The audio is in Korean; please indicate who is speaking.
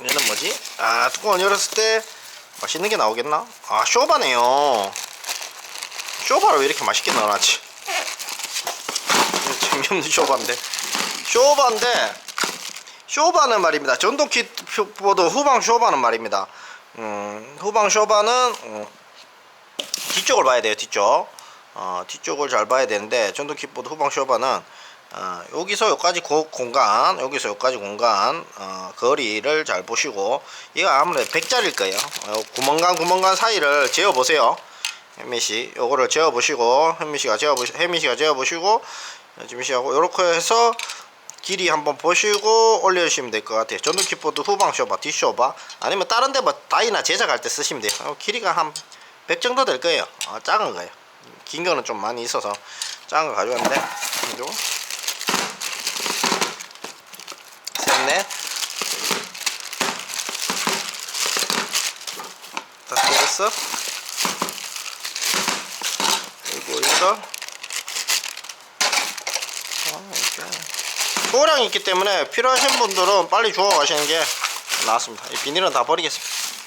Speaker 1: 얘는 뭐지? 아 뚜껑을 열었을 때 맛있는 게 나오겠나? 아 쇼바네요 쇼바를 왜 이렇게 맛있게 넣어놨지? 재미없는 쇼바인데 쇼바인데 쇼바는 말입니다 전동 킥보드 후방 쇼바는 말입니다 음, 후방 쇼바는 음, 뒤쪽을 봐야 돼요 뒤쪽 어, 뒤쪽을 잘 봐야 되는데 전동 킥보드 후방 쇼바는 어, 여기서 여기까지 고- 공간 여기서 여기까지 공간 어, 거리를 잘 보시고 이거 아무래도 100짜리일 거예요. 어, 구멍간 구멍간 사이를 재어 보세요. 혜미씨 요거를 재어 보시고 혜미씨가 재어 보시 혜미씨가 재어 보시고 지미씨하고 요렇게 해서 길이 한번 보시고 올려주시면 될 것 같아요. 전동 킥보드 후방 쇼바 뒷 쇼바 아니면 다른 데뭐 다이나 제작할 때 쓰시면 돼요. 어, 길이가 한 100 정도 될 거예요. 어, 작은 거예요. 긴 거는 좀 많이 있어서 작은 거 가져왔는데 다섯 개 됐어? 그리고 이거 아. 소량이 있기 때문에 필요하신 분들은 빨리 주워 가시는 게 나았습니다. 이 비닐은 다 버리겠습니다